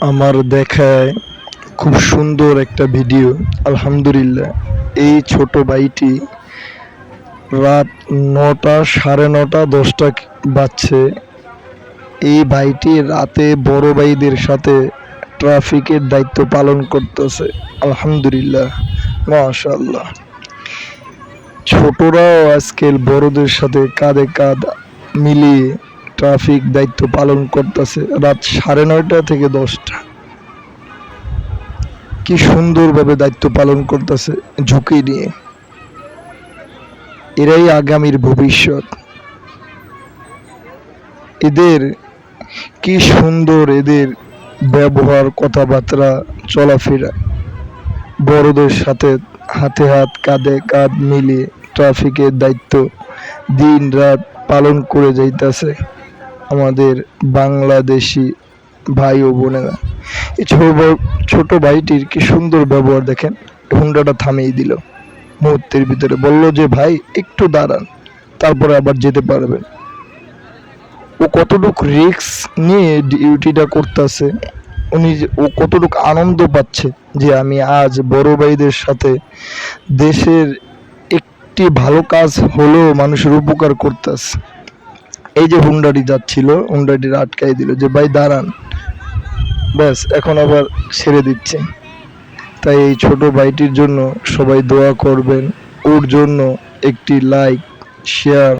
আমার দেখায় খুব সুন্দর একটা ভিডিও, আলহামদুলিল্লাহ। এই ছোট ভাইটি রাত নটা, সাড়ে নটা, দশটা বাজছে। এই ভাইটি রাতে বড় ভাইদের সাথে ট্রাফিকের দায়িত্ব পালন করতেছে, আলহামদুলিল্লাহ, মাশাআল্লাহ। ছোটরাও আজকাল বড়দের সাথে কাঁধে কাঁধ মিলিয়ে ট্রাফিক দায়িত্ব পালন করতেছে। রাত সাড়ে নয়টা থেকে দশটা। কি সুন্দরভাবে দায়িত্ব পালন করতেছে ঝুঁকি নিয়ে। এরাই আগামীর ভবিষ্যৎ। এদের কি সুন্দর এদের ব্যবহার কথাবার্তা, চলাফেরা। বড়দের সাথে হাতে হাত, কাঁধে কাঁধ মিলিয়ে ট্রাফিকের দায়িত্ব দিন রাত পালন করে যাইতেছে। আমাদের বাংলাদেশি ভাই ও বোনেরা। এই ছোট ভাইটির কি সুন্দর ব্যবহার দেখেন? হুন্ডাটা থামিয়ে দিল। মুহূর্তের ভিতরে বলল যে, ভাই, একটু দাঁড়ান, তারপরে আবার যেতে পারবেন। ও কতটুকু রিস্ক নিয়ে ডিউটিটা করতেছে, উনি ও কতটুকু আনন্দ পাচ্ছে যে, আমি আজ বড় ভাইদের সাথে দেশের একটি ভালো কাজ হলেও মানুষের উপকার করতেছে। এই যে হুন্ডাটি যাচ্ছিল হুন্ডারি আটকাই দিল যে, ভাই, দাঁড়ান। ব্যাস, এখন আবার ছেড়ে দিচ্ছে। তাই এই ছোট ভাইটির জন্য সবাই দোয়া করবেন। ওর জন্য একটি লাইক শেয়ার